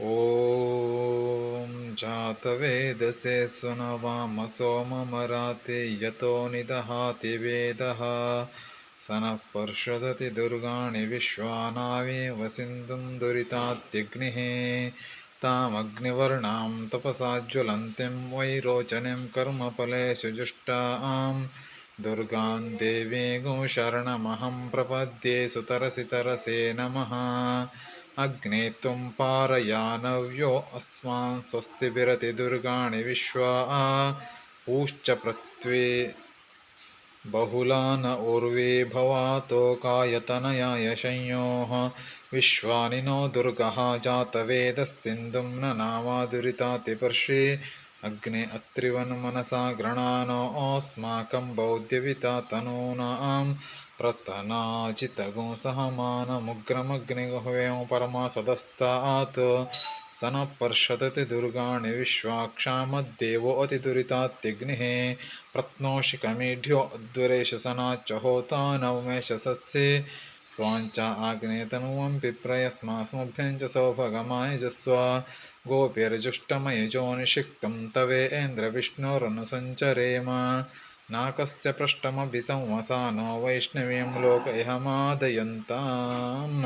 ॐ जातवेदसे सुनवामसोममराते यतो निदहाति वेदः। स नः पर्षदति दुर्गाणि विश्वानावेव सिन्धुं दुरितात्यग्निः। तामग्निवर्णां तपसा ज्वलन्तीं वैरोचनीं कर्मफलेषु जुष्टां दुर्गां देवीं शरणमहं प्रपद्ये सुतरसि तरसे नमः अग्ने त्वं पारयानव्यो अस्मान् स्वस्तिभिरतिदुर्गाणि विश्वा पूश्च प्रत्वे बहुला न उर्वे भवातोकायतनयाय संयोः विश्वानि नो दुर्गः जातवेदस्सिन्धुं न नामादुरितातिपर्षि अग्ने अत्रिवन्मनसा गृणानोऽस्माकं बौद्ध्यविता तनूनां प्रतनाजितगुंसहमानमुग्रमग्निगह्वयं परमासदस्तात् स नः पर्षदति दुर्गाणि विश्वाक्षामद्देवोऽतिदुरितात्यग्निः प्रत्नोषि कमेढ्यो अध्वरेश सनाच्च होता नवमेशसत्से स्वाञ्च आग्नेतनुवं पिप्रयस्मास्मभ्यं च सौभगमाय जस्व गोपिर्जुष्टमयजो निषिक्तं तवेन्द्रविष्णोरनुसञ्चरेम नाकस्य पृष्ठमभिसंवसानो वैष्णवीं लोक इहमादयन्ताम्